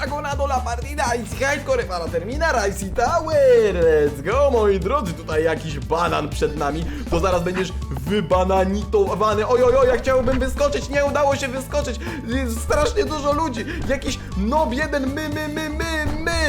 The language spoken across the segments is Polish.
Agonado la partida i hardcore para terminar Icy Tower! Let's go, moi drodzy, tutaj jakiś banan przed nami, to zaraz będziesz wybananitowany. Oj, oj, oj, ja chciałbym wyskoczyć, nie udało się wyskoczyć. Jest strasznie dużo ludzi. Jakiś nob jeden, my, my, my, my,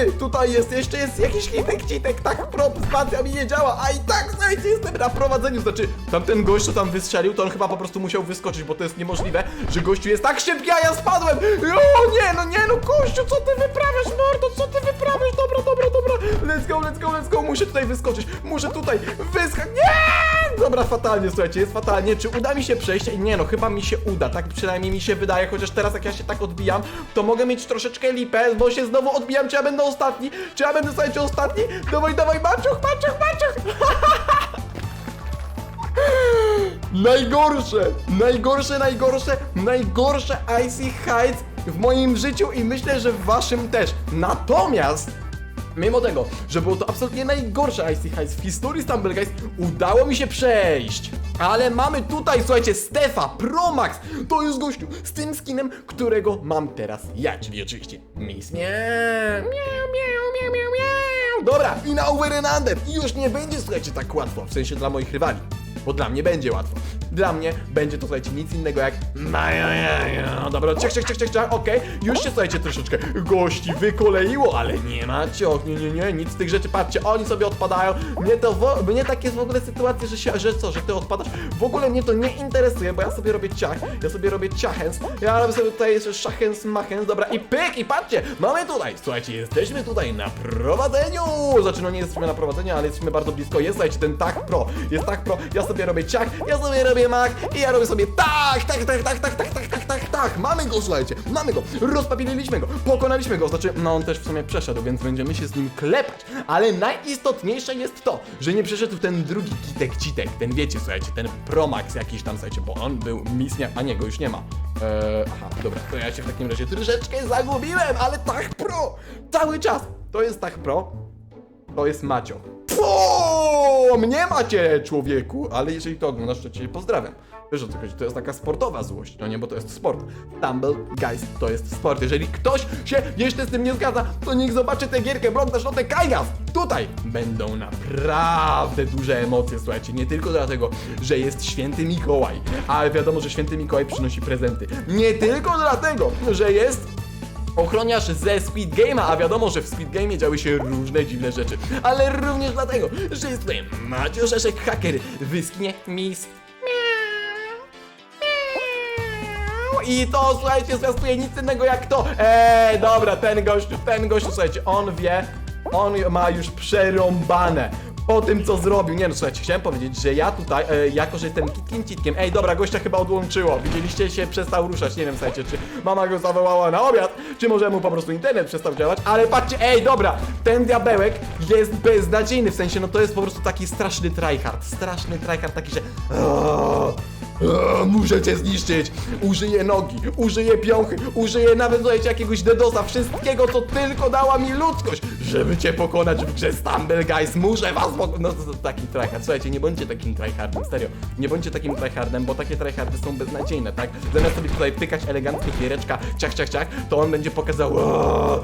Tutaj jest, jeszcze jest jakiś hitek, citek, tak, prop, spacja mi nie działa, a i tak, słuchajcie, jestem na prowadzeniu. Znaczy, tamten gość, co tam wystrzelił, to on chyba po prostu musiał wyskoczyć, bo to jest niemożliwe, że gościu jest tak szybki, a ja spadłem. O nie, no nie, no gościu, co ty wyprawiasz, mordo, co ty wyprawiasz? Dobra, dobra, dobra. Let's go, let's go, let's go. Muszę tutaj wyskoczyć, muszę tutaj wyskać. Nie! Dobra, fatalnie, słuchajcie, jest fatalnie. Czy uda mi się przejść? Nie no, chyba mi się uda, tak przynajmniej mi się wydaje, chociaż teraz jak ja się tak odbijam, to mogę mieć troszeczkę lipę, bo się znowu odbijam, czy ja będę ostatni? Czy ja będę, słuchajcie, ostatni? Dawaj, dawaj, Maciuch, Maciuch, Maciuch! Najgorsze, najgorsze, najgorsze, najgorsze Icy Heights w moim życiu i myślę, że w waszym też. Natomiast Mimo tego, że było to absolutnie najgorsze Icy Heights w historii Stumble Guys, udało mi się przejść. Ale mamy tutaj, słuchajcie, Stefa Promax. To jest gościu z tym skinem, którego mam teraz ja, czyli oczywiście Miss Miau. Miau, miau, miau, miau. Dobra, i na. I już nie będzie, słuchajcie, tak łatwo, w sensie dla moich rywali. Bo dla mnie będzie łatwo. Dla mnie będzie to, słuchajcie, nic innego jak No dobra, ciach, ciach, ciach, ciach, ciach, okej. Już się, słuchajcie, troszeczkę gości wykoleiło, ale nie ma cioch, nie, nie, nie, nic z tych rzeczy, patrzcie, oni sobie odpadają. Mnie to, wo- mnie tak jest w ogóle sytuacja, że się, że co, że ty odpadasz? W ogóle mnie to nie interesuje, bo ja sobie robię ciach, ja sobie robię ciachens, ja robię sobie tutaj jeszcze szachens, machens, dobra, i pyk, i patrzcie, mamy tutaj, słuchajcie, jesteśmy tutaj na prowadzeniu. Znaczy, no nie jesteśmy na prowadzeniu, ale jesteśmy bardzo blisko, jest, słuchajcie, ten tak pro, jest tak pro, ja sobie robię ciach, ja sobie robię i ja robię sobie tak, tak, tak, tak, tak, tak, tak, tak, tak, tak, mamy go, słuchajcie, mamy go, rozpapieriliśmy go, pokonaliśmy go, znaczy, no on też w sumie przeszedł, więc będziemy się z nim klepać, ale najistotniejsze jest to, że nie przeszedł ten drugi kitek citek, ten wiecie, słuchajcie, ten Promax jakiś tam, słuchajcie, bo on był misja, a nie, go już nie ma. Eee, aha, dobra, to ja się w takim razie troszeczkę zagubiłem, ale tak pro, cały czas, to jest tak pro, to jest Macio. Po mnie macie, człowieku! Ale jeżeli to oglądasz, to cię pozdrawiam. Wiesz o co chodzi, to jest taka sportowa złość, no nie, bo to jest sport. Tumble, guys, to jest sport. Jeżeli ktoś się jeszcze z tym nie zgadza, to niech zobaczy tę gierkę Blonda Szlotę Kajgas. Tutaj będą naprawdę duże emocje, słuchajcie, nie tylko dlatego, że jest święty Mikołaj, ale wiadomo, że święty Mikołaj przynosi prezenty. Nie tylko dlatego, że jest ochroniarz ze Squid Game'a, a wiadomo, że w Squid Game'ie działy się różne dziwne rzeczy. Ale również dlatego, że jest tutaj Macio Szeszek Haker w skinie Miss Miau. I to, słuchajcie, zwiastuje nic innego jak to. Eee, dobra, ten gościu, ten gościu, słuchajcie, on wie, on ma już przerąbane. Po tym, co zrobił. Nie no, słuchajcie, chciałem powiedzieć, że ja tutaj, e, jako że jestem kitkiem citkiem, ej, dobra, gościa chyba odłączyło. Widzieliście, się przestał ruszać. Nie wiem, słuchajcie, czy mama go zawołała na obiad, czy może mu po prostu internet przestał działać, ale patrzcie, ej, dobra, ten diabełek jest beznadziejny, w sensie, no to jest po prostu taki straszny tryhard, straszny tryhard, taki, że... Aaaa. Muszę cię zniszczyć! Użyję nogi, użyję piąchy, użyję nawet słuchajcie jakiegoś dedosa, wszystkiego co tylko dała mi ludzkość, żeby cię pokonać w grze Stumble Guys, muszę was pokonać! No to, to taki tryhard, słuchajcie, nie bądźcie takim tryhardem, serio, nie bądźcie takim tryhardem, bo takie tryhardy są beznadziejne, tak? Zamiast sobie tutaj pykać elegancko giereczka, ciach, ciach, ciach, to on będzie pokazał "Aaaa,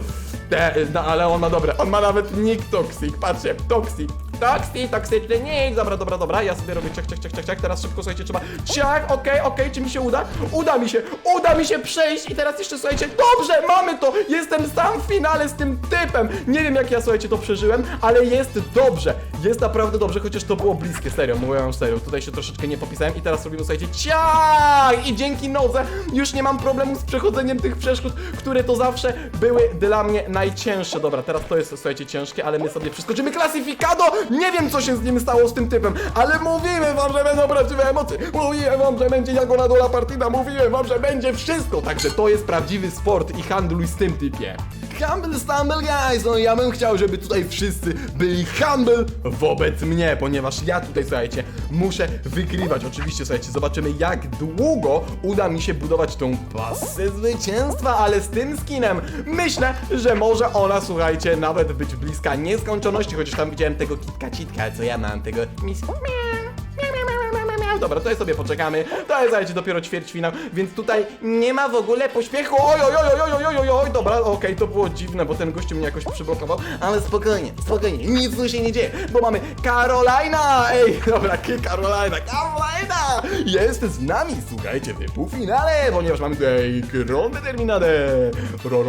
te, no ale on ma dobre, on ma nawet nick Toxic, patrzcie, Toxic, Toxic, toksyczny nick, dobra, dobra, dobra, ja sobie robię ciach, ciach, ciach, ciach, ciach, teraz szybko, słuchajcie, trzeba, ciach, okej, okej, czy mi się uda? Uda mi się, uda mi się przejść i teraz jeszcze, słuchajcie, dobrze, mamy to, jestem sam w finale z tym typem, nie wiem jak ja, słuchajcie, to przeżyłem, ale jest dobrze, jest naprawdę dobrze, chociaż to było bliskie, serio, mówię wam serio, tutaj się troszeczkę nie popisałem i teraz robimy, słuchajcie, ciach, i dzięki nodze już nie mam problemu z przechodzeniem tych przeszkód, które to zawsze były dla mnie najcięższe, dobra, teraz to jest, słuchajcie, ciężkie, ale my sobie przeskoczymy. Klasyfikado, nie wiem co się z nim stało z tym typem, ale mówiłem wam, że będą prawdziwe emocje, mówiłem wam, że będzie jako dola partida, mówiłem wam, że będzie wszystko, także to jest prawdziwy sport i handluj z tym typie. Humble Stumble Guys, no ja bym chciał, żeby tutaj wszyscy byli humble wobec mnie, ponieważ ja tutaj, słuchajcie, muszę wygrywać. Oczywiście, słuchajcie, zobaczymy jak długo uda mi się budować tą pasę zwycięstwa, ale z tym skinem myślę, że może ona, słuchajcie, nawet być bliska nieskończoności, chociaż tam widziałem tego kitka citka, co ja mam, tego miss... Dobra, to sobie poczekamy. To jest, słuchajcie, dopiero ćwierćfinał, więc tutaj nie ma w ogóle pośpiechu. Oj, oj, oj, oj, oj, oj, oj, oj, dobra, okej, okay, to było dziwne, bo ten gościu mnie jakoś przyblokował, ale spokojnie, spokojnie, nic tu się nie dzieje, bo mamy Karolina! Ej, dobra, Karolina, Karolina! Jest z nami, słuchajcie, w półfinale, ponieważ mamy tutaj rondę terminadę. Ro,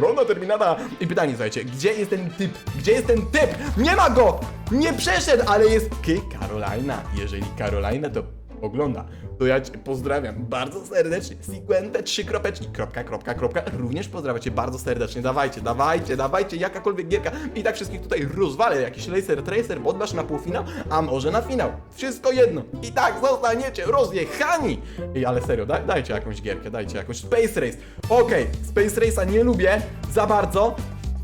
ronda terminada. I pytanie, słuchajcie, gdzie jest ten typ? Gdzie jest ten typ? Nie ma go! Nie przeszedł, ale jest K. Karolina. Jeżeli Karolina to ogląda, to ja cię pozdrawiam bardzo serdecznie. Sequente, trzy kropeczki, kropka, kropka, kropka. Również pozdrawiam cię bardzo serdecznie. Dawajcie, dawajcie, dawajcie, jakakolwiek gierka. I tak wszystkich tutaj rozwalę. Jakiś laser tracer, podbasz na półfinał, a może na finał. Wszystko jedno. I tak zostaniecie rozjechani. Ej, ale serio, daj, dajcie jakąś gierkę, dajcie jakąś Space Race. Okej, Space Race'a nie lubię za bardzo.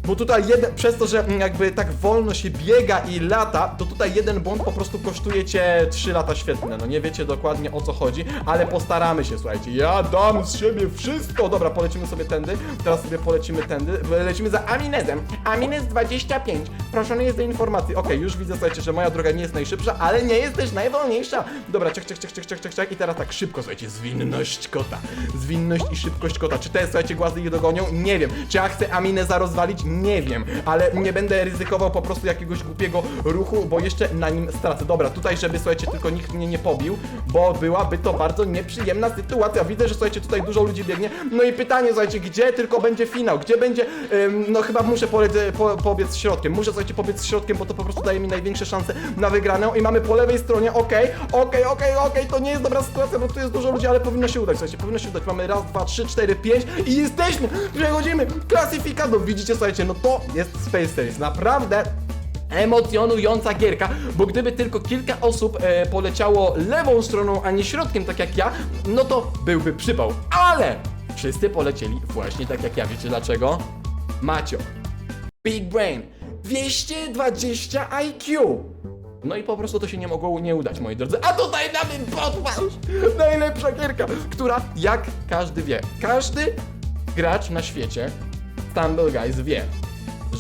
Bo tutaj jeden, przez to, że mm, jakby tak wolno się biega i lata, to tutaj jeden błąd po prostu kosztuje cię 3 lata świetne. No nie wiecie dokładnie o co chodzi, ale postaramy się, słuchajcie. Ja dam z siebie wszystko. Dobra, polecimy sobie tędy. Teraz sobie polecimy tędy. Lecimy za Aminezem. Aminez 25. Proszony jest do informacji. Okej, już widzę, słuchajcie, że moja droga nie jest najszybsza, ale nie jest też najwolniejsza. Dobra, czek, czek, czek, czek, czek, czek, czek. I teraz tak szybko, słuchajcie, zwinność kota. Zwinność i szybkość kota. Czy te, słuchajcie, głazy je dogonią? Nie wiem. Czy ja chcę Amineza rozwalić? Nie wiem. Ale nie będę ryzykował po prostu jakiegoś głupiego ruchu, bo jeszcze na nim stracę. Dobra, tutaj, żeby, słuchajcie, tylko nikt mnie nie pobił, bo byłaby to bardzo nieprzyjemna sytuacja. Widzę, że, słuchajcie, tutaj dużo ludzi biegnie. No i pytanie, słuchajcie, gdzie tylko będzie finał? Gdzie będzie, ym, no chyba muszę polec, po, pobiec środkiem. Muszę, słuchajcie, pobiec środkiem, bo to po prostu daje mi największe szanse na wygraną. I mamy po lewej stronie, okej, okej, okej, okej, to nie jest dobra sytuacja, bo tu jest dużo ludzi, ale powinno się udać, słuchajcie, powinno się udać. Mamy raz, dwa, trzy, cztery, pięć i jesteśmy! Przechodzimy klasyfikatów. Widzicie, słuchajcie, no to jest Space Race. Naprawdę emocjonująca gierka, bo gdyby tylko kilka osób e, poleciało lewą stroną, a nie środkiem, tak jak ja, no to byłby przypał. Ale wszyscy polecieli właśnie tak jak ja. Wiecie dlaczego? Macio. Big Brain. 220 IQ. No i po prostu to się nie mogło nie udać, moi drodzy. A tutaj mamy podpasz! Najlepsza gierka, która, jak każdy wie, każdy gracz na świecie, Stumble Guys wie,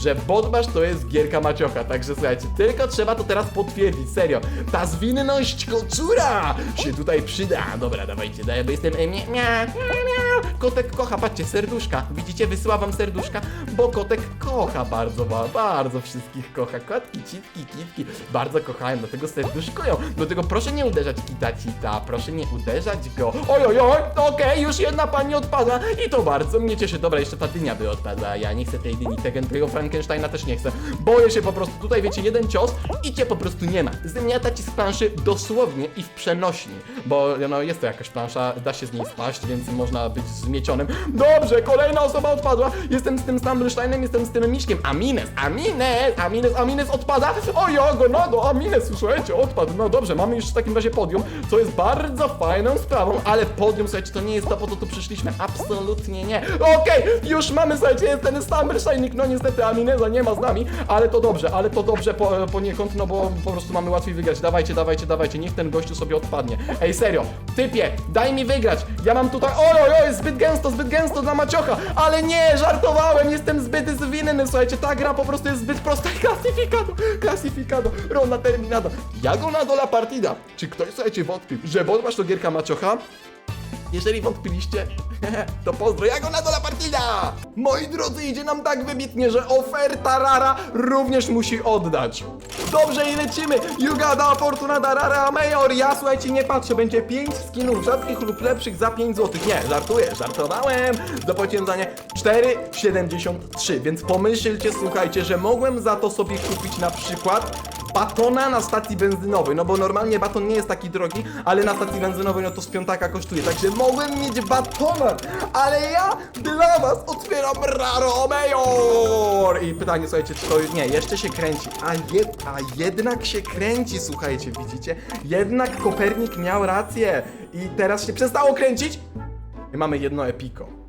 że Bodbash to jest gierka maciocha, także słuchajcie, tylko trzeba to teraz potwierdzić, serio. Ta zwinność kocura się tutaj przyda. Dobra, dawajcie, daj, bo jestem... Mia, mia, mia, mia. Kotek kocha, patrzcie, serduszka. Widzicie, wysyła wam serduszka, bo kotek kocha bardzo, ba- bardzo wszystkich kocha. Kotki, citki, kitki, bardzo kochają, dlatego serduszkują. Dlatego proszę nie uderzać kita, cita, proszę nie uderzać go. Oj, oj, oj, okej, już jedna pani odpada i to bardzo mnie cieszy. Dobra, jeszcze ta dynia by odpadła, ja nie chcę tej dyni, tego, tego Frankensteina też nie chcę. Boję się po prostu, tutaj wiecie, jeden cios i cię po prostu nie ma. Zmiata ci z planszy dosłownie i w przenośni, bo no jest to jakaś plansza, da się z niej spaść, więc można być zmiecionym. Dobrze, kolejna osoba odpadła, jestem z tym Stumblesteinem, jestem z tym Miśkiem. Amines, Amines, Amines, Amines odpada. Oj, go, no, no, Amines, słuchajcie, odpadł. No dobrze, mamy już w takim razie podium, co jest bardzo fajną sprawą, ale podium, słuchajcie, to nie jest to, po co tu przyszliśmy, absolutnie nie. Okej, już mamy, słuchajcie, jest ten Stumblestein, no niestety Amineza nie ma z nami, ale to dobrze, ale to dobrze po, poniekąd, no bo po prostu mamy łatwiej wygrać. Dawajcie, dawajcie, dawajcie, niech ten gościu sobie odpadnie. Ej, serio, typie, daj mi wygrać. Ja mam tutaj, oj, oj, oj, zbyt gęsto, zbyt gęsto dla Maciocha, ale nie, żartowałem, jestem zbyt zwinny, słuchajcie, ta gra po prostu jest zbyt prosta. Klasyfikado, klasyfikado, ronda terminada. Jagonado la partida. Czy ktoś, słuchajcie, wątpił, że Bodmasz to gierka Maciocha? Jeżeli wątpiliście, to pozdro, ja go na dola partida! Moi drodzy, idzie nam tak wybitnie, że oferta rara również musi oddać. Dobrze i lecimy! Jugada, Fortunada, Rara, Major! Ja słuchajcie, nie patrzę, będzie 5 skinów rzadkich lub lepszych za 5 zł. Nie, żartuję, żartowałem! Zapłaciłem za nie 4,73, więc pomyślcie, słuchajcie, że mogłem za to sobie kupić na przykład batona na stacji benzynowej, no bo normalnie baton nie jest taki drogi, ale na stacji benzynowej no to z piątaka kosztuje, także mogłem mieć batona, ale ja dla was otwieram Raro Major! I pytanie, słuchajcie, czy to nie, jeszcze się kręci, a, jed, a jednak się kręci, słuchajcie, widzicie? Jednak Kopernik miał rację i teraz się przestało kręcić i mamy jedno epiko.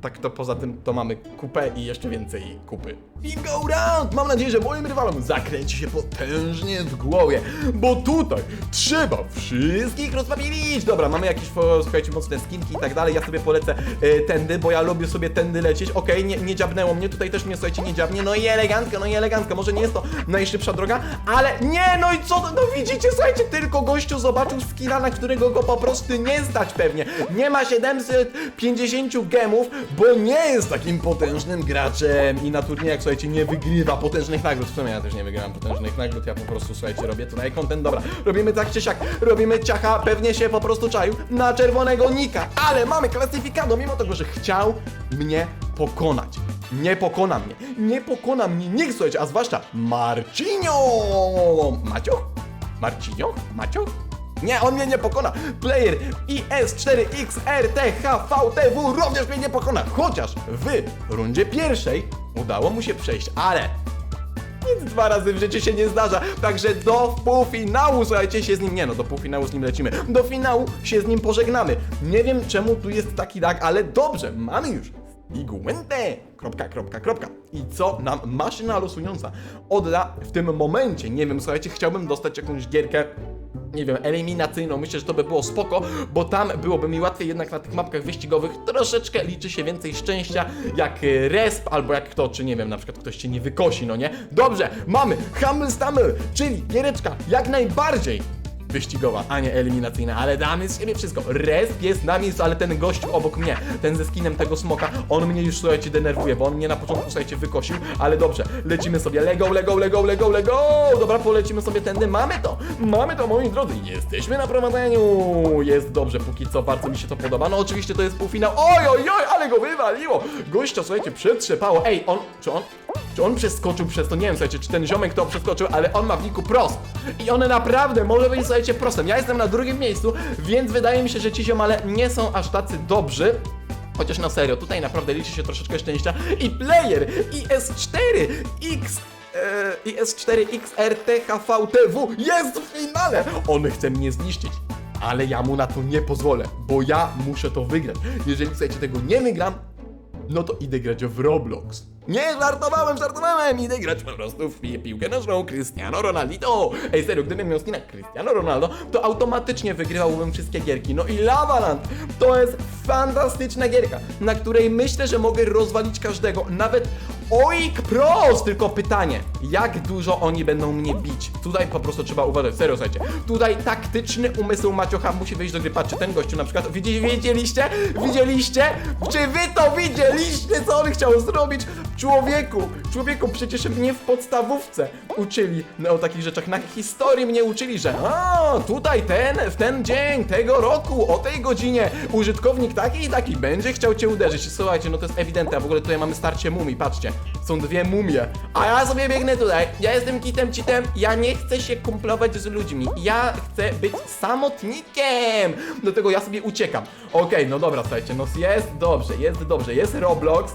Tak to poza tym to mamy kupę i jeszcze więcej kupy. I go round! Mam nadzieję, że moim rywalom zakręci się potężnie w głowie, bo tutaj trzeba wszystkich rozpabilić! Dobra, mamy jakieś, słuchajcie, mocne skinki i tak dalej, ja sobie polecę e, tędy, bo ja lubię sobie tędy lecieć, okej, nie, nie dziabnęło mnie, tutaj też mnie, słuchajcie, nie dziabnie, no i elegancko, no i elegancko, może nie jest to najszybsza droga, ale nie, no i co, no widzicie, słuchajcie, tylko gościu zobaczył skilla, na którego go po prostu nie stać pewnie, nie ma 750 gemów, bo nie jest takim potężnym graczem i na turniejach, słuchajcie, nie wygrywa potężnych nagród, w sumie ja też nie wygrałem potężnych nagród, ja po prostu, słuchajcie, robię tutaj content, dobra, robimy tak czy siak, robimy ciacha, pewnie się po prostu czaił na czerwonego nika, ale mamy klasyfikado, mimo tego, że chciał mnie pokonać. Nie pokona mnie, nie pokona mnie nikt, słuchajcie, a zwłaszcza Marcinio! Macio? Marcinio? Macio? Nie, on mnie nie pokona. Player IS4XRTHVTW również mnie nie pokona. Chociaż w rundzie pierwszej udało mu się przejść, ale nic dwa razy w życiu się nie zdarza. Także do półfinału, słuchajcie, się z nim. Nie no, do półfinału z nim lecimy. Do finału się z nim pożegnamy. Nie wiem czemu tu jest taki lag, ale dobrze, mamy już. Iguente! Kropka, kropka, kropka. I co nam maszyna losująca odda w tym momencie? Nie wiem, słuchajcie, chciałbym dostać jakąś gierkę nie wiem, eliminacyjną, myślę, że to by było spoko, bo tam byłoby mi łatwiej jednak na tych mapkach wyścigowych troszeczkę liczy się więcej szczęścia, jak y, resp, albo jak kto, czy nie wiem, na przykład ktoś cię nie wykosi, no nie? Dobrze, mamy Humble Stumble, czyli giereczka jak najbardziej wyścigowa, a nie eliminacyjna, ale damy z siebie wszystko. Resp jest na miejscu, ale ten gościu obok mnie, ten ze skinem tego smoka, on mnie już, słuchajcie, denerwuje, bo on mnie na początku, słuchajcie, wykosił, ale dobrze, lecimy sobie, lego, lego, lego, lego, lego, dobra, polecimy sobie tędy, mamy to, mamy to, moi drodzy, jesteśmy na prowadzeniu, jest dobrze, póki co, bardzo mi się to podoba, no oczywiście to jest półfinał, oj, oj, oj, ale go wywaliło, gościa, słuchajcie, przetrzepało, ej, on, czy on, czy on przeskoczył przez to? Nie wiem, słuchajcie, czy ten ziomek to przeskoczył, ale on ma w niku prost. I one naprawdę może być, słuchajcie, prostem. Ja jestem na drugim miejscu, więc wydaje mi się, że ci ziomale nie są aż tacy dobrzy. Chociaż na serio, tutaj naprawdę liczy się troszeczkę szczęścia. I player IS4X e, IS4XRTHVTW jest w finale! On chce mnie zniszczyć. Ale ja mu na to nie pozwolę, bo ja muszę to wygrać. Jeżeli słuchajcie tego nie wygram, no to idę grać w Roblox. Nie, żartowałem, żartowałem, idę grać po prostu w pi piłkę nożną Cristiano Ronaldo. Ej, serio, gdybym miał skina Cristiano Ronaldo, to automatycznie wygrywałbym wszystkie gierki. No i Lavaland to jest fantastyczna gierka, na której myślę, że mogę rozwalić każdego, nawet Oik Pros! Tylko pytanie, jak dużo oni będą mnie bić? Tutaj po prostu trzeba uważać, serio, słuchajcie. Tutaj taktyczny umysł Maciocha musi wyjść do gry. Patrzcie, ten gościu na przykład, widzi, wiedzieliście? Widzieliście? Czy wy to widzieliście, co on chciał zrobić? Człowieku, człowieku, przecież mnie w podstawówce uczyli no, o takich rzeczach. Na historii mnie uczyli, że a, tutaj ten, w ten dzień, tego roku, o tej godzinie użytkownik taki i taki będzie chciał cię uderzyć. Słuchajcie, no to jest ewidentne, a w ogóle tutaj mamy starcie mumii, patrzcie. Są dwie mumie. A ja sobie biegnę tutaj. Ja jestem kitem citem. Ja nie chcę się kumplować z ludźmi. Ja chcę być samotnikiem. Dlatego ja sobie uciekam. Okej, no dobra, słuchajcie, no jest dobrze, jest dobrze. Jest Roblox.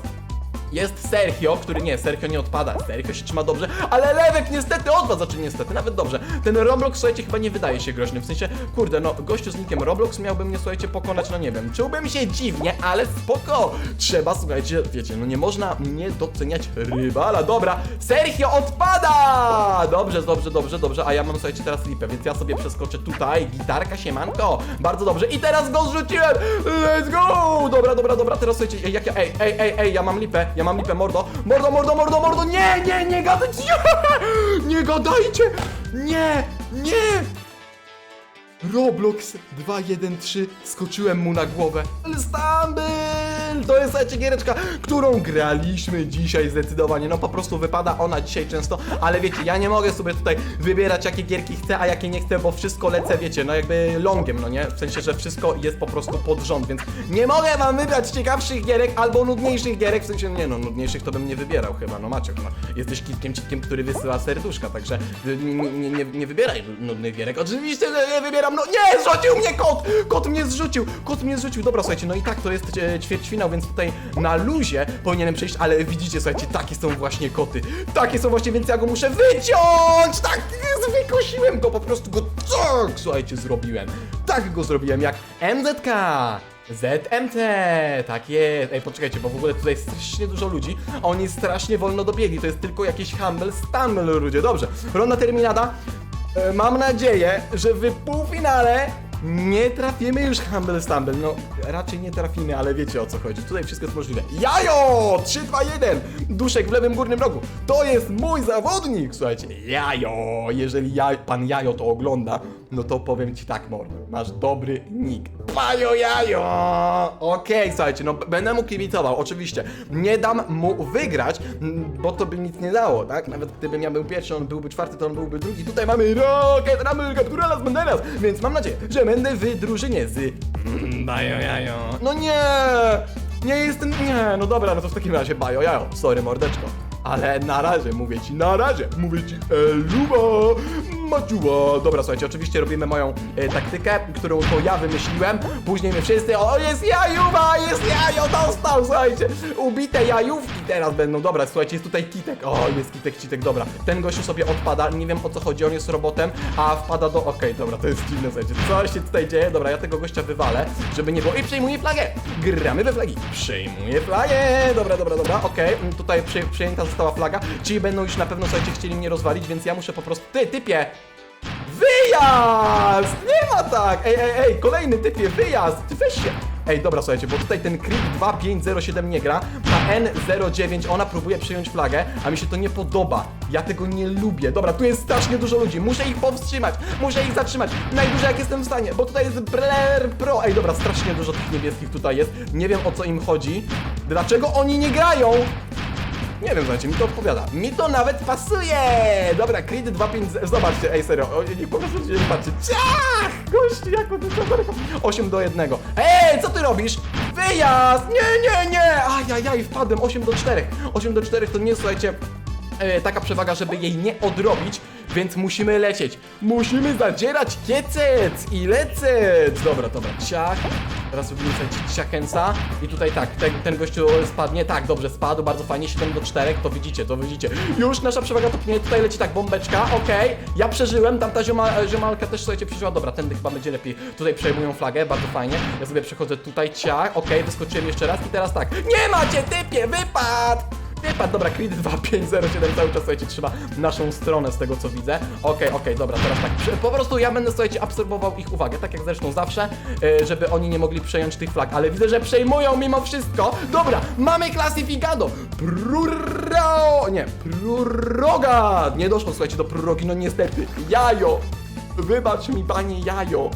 Jest Sergio, który nie, Sergio nie odpada, Sergio się trzyma dobrze, ale Lewek niestety odpadł, znaczy niestety, nawet dobrze. Ten Roblox, słuchajcie, chyba nie wydaje się groźny, w sensie, kurde, no, gościu z nickiem Roblox miałby mnie, słuchajcie, pokonać, no nie wiem, czułbym się dziwnie, ale spoko. Trzeba, słuchajcie, wiecie, no nie można nie doceniać rywala, dobra, Sergio odpada! Dobrze, dobrze, dobrze, dobrze, a ja mam, słuchajcie, teraz lipę, więc ja sobie przeskoczę tutaj, gitarka, siemanko, bardzo dobrze, i teraz go zrzuciłem, let's go! Dobra, dobra, dobra, teraz, słuchajcie, jak ja, ej, ej, ej, ej, ja mam lipę, ja mam lipę, mordo, mordo, mordo, mordo, mordo, nie, nie, nie gadajcie, nie gadajcie, nie, nie! Roblox 213 skoczyłem mu na głowę. To jest słuchajcie, giereczka, którą graliśmy dzisiaj zdecydowanie. No po prostu wypada ona dzisiaj często, ale wiecie, ja nie mogę sobie tutaj wybierać jakie gierki chcę, a jakie nie chcę, bo wszystko lecę, wiecie, no jakby longiem, no nie? W sensie, że wszystko jest po prostu pod rząd, więc nie mogę wam wybrać ciekawszych gierek albo nudniejszych gierek, w sensie, nie no, nudniejszych to bym nie wybierał chyba, no Maciek, no. Jesteś kitkiem, kitkiem, który wysyła serduszka, także nie, nie, nie, wybieraj nudnych gierek. Oczywiście, że nie wybieram, no nie, zrzucił mnie kot! Kot mnie zrzucił, kot mnie zrzucił. Dobra, słuchajcie, no i tak to jest e, więc tutaj na luzie powinienem przejść, ale widzicie, słuchajcie, takie są właśnie koty. Takie są właśnie, więc ja go muszę wyciąć! Tak, wykosiłem go, po prostu go tak, słuchajcie, zrobiłem. Tak go zrobiłem, jak MZK. ZMT, tak jest. Ej, poczekajcie, bo w ogóle tutaj jest strasznie dużo ludzi, a oni strasznie wolno dobiegli. To jest tylko jakiś Humble Stumble, ludzie. Dobrze, Ronda Terminada. E, mam nadzieję, że w półfinale nie trafimy już Humble Stumble. No, raczej nie trafimy, ale wiecie o co chodzi. Tutaj wszystko jest możliwe. Jajo! 3, 2, 1! Duszek w lewym górnym rogu. To jest mój zawodnik! Słuchajcie, Jajo! Jeżeli ja, pan Jajo to ogląda, no to powiem ci tak, mordo. Masz dobry nick. Pajo Jajo! Okej, słuchajcie, no będę mu kibicował, oczywiście. Nie dam mu wygrać, m, bo to by nic nie dało, tak? Nawet gdybym ja był pierwszy, on byłby czwarty, to on byłby drugi. Tutaj mamy Rocket Rumble Captura Las Banderas, więc mam nadzieję, że będę w drużynie z... Bajo Jajo. No nie! Nie jestem... Nie, no dobra, no to w takim razie Bajo Jajo. Sorry, mordeczko. Ale na razie, mówię ci, na razie, mówię ci, eluba, maciuła. Dobra, słuchajcie, oczywiście robimy moją e, taktykę, którą to ja wymyśliłem. Później my wszyscy, o jest jajuba, jest jajo, dostał, słuchajcie. Ubite jajówki teraz będą, dobra, słuchajcie, jest tutaj kitek. O, jest kitek, kitek, dobra. Ten gościu sobie odpada, nie wiem o co chodzi, on jest robotem, a wpada do, okej, dobra, to jest dziwne, słuchajcie. Co się tutaj dzieje? Dobra, ja tego gościa wywalę, żeby nie było. I przejmuję flagę. Gramy we flagi. Przejmuję flagę. Dobra, dobra, dobra, okej. Mm, Tutaj przy, przyjęta została flaga, czyli będą już na pewno, słuchajcie, chcieli mnie rozwalić, więc ja muszę po prostu... Ty, typie! Wyjazd! Nie ma tak! Ej, ej, ej, kolejny typie, wyjazd! Ty weź się! Ej, dobra, słuchajcie, bo tutaj ten Krik 2507 nie gra, ta N09, ona próbuje przyjąć flagę, a mi się to nie podoba. Ja tego nie lubię. Dobra, tu jest strasznie dużo ludzi, muszę ich powstrzymać, muszę ich zatrzymać, najdłużej jak jestem w stanie, bo tutaj jest Blair Pro. Ej, dobra, strasznie dużo tych niebieskich tutaj jest, nie wiem o co im chodzi. Dlaczego oni nie grają? Nie wiem, słuchajcie, mi to odpowiada. Mi to nawet pasuje! Dobra, Creed 2.5... Zobaczcie, ej, serio, o, nie po prostu się patrzy. Ciach! Gość, jak to daleko. 8 do 1. Ej, co ty robisz? Wyjazd! Nie, nie, nie! Ajajaj, wpadłem, 8 do 4. 8 do 4 to nie, słuchajcie, e, taka przewaga, żeby jej nie odrobić, więc musimy lecieć. Musimy zadzierać kiecec i lecec! Dobra, dobra, ciach. Teraz robimy sobie i tutaj tak, ten, ten gościu spadnie, tak, dobrze, spadł, bardzo fajnie, 7 do 4, to widzicie, to widzicie. Już nasza przewaga topnieje, tutaj leci tak, bombeczka, okej, ja przeżyłem, tamta zioma, ziomalka też, słuchajcie, przeżyła, dobra, tędy chyba będzie lepiej, tutaj przejmują flagę, bardzo fajnie, ja sobie przechodzę tutaj, ciach, okej, wyskoczyłem jeszcze raz i teraz tak, nie macie, typie, wypadł! Wypad, dobra, Creed 2507 cały czas, słuchajcie, trzyma naszą stronę z tego co widzę. Okej, okej, dobra, teraz tak, po prostu ja będę, słuchajcie, absorbował ich uwagę, tak jak zresztą zawsze, e, żeby oni nie mogli przejąć tych flag, ale widzę, że przejmują mimo wszystko. Dobra, mamy klasyfikado! Pruro... nie, Pruroga! Nie doszło, słuchajcie, do Prurogi, no niestety. Jajo! Wybacz mi, panie Jajo,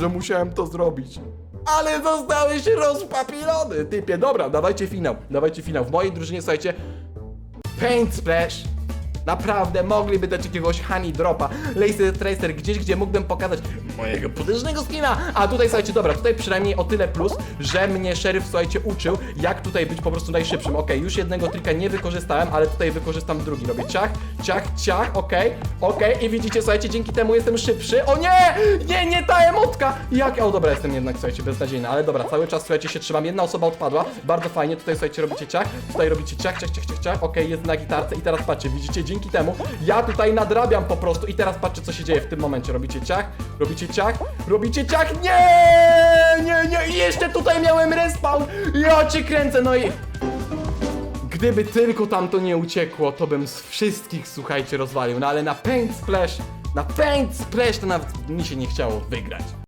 że musiałem to zrobić. Ale zostałeś rozpapilony, typie. Dobra, dawajcie finał, dawajcie finał. W mojej drużynie, słuchajcie, Paint Splash. Naprawdę mogliby dać jakiegoś honey dropa. Laser Tracer gdzieś, gdzie mógłbym pokazać mojego potężnego skina. A tutaj, słuchajcie, dobra, tutaj przynajmniej o tyle plus, że mnie szeryf, słuchajcie, uczył, jak tutaj być po prostu najszybszym. Okej, już jednego trika nie wykorzystałem, ale tutaj wykorzystam drugi. Robię ciach, ciach, ciach, okej, okej. I widzicie, słuchajcie, dzięki temu jestem szybszy. O nie! Nie, nie ta emotka! Jak? O, dobra, jestem jednak, słuchajcie, beznadziejny, ale dobra, cały czas, słuchajcie, się trzymam. Jedna osoba odpadła, bardzo fajnie. Tutaj, słuchajcie, robicie ciach, tutaj robicie ciach, ciach, ciach, ciach, ciach. Okej, jest na gitarce i teraz patrzcie, widzicie, dzięki temu. Ja tutaj nadrabiam po prostu i teraz patrzcie, co się dzieje w tym momencie. Robicie ciach, robicie ciach, robicie ciach, nie, nie, nie, i jeszcze tutaj miałem respawn, ja cię kręcę, no i... Gdyby tylko tam to nie uciekło, to bym z wszystkich, słuchajcie, rozwalił, no ale na Paint Splash, na Paint Splash to nawet mi się nie chciało wygrać.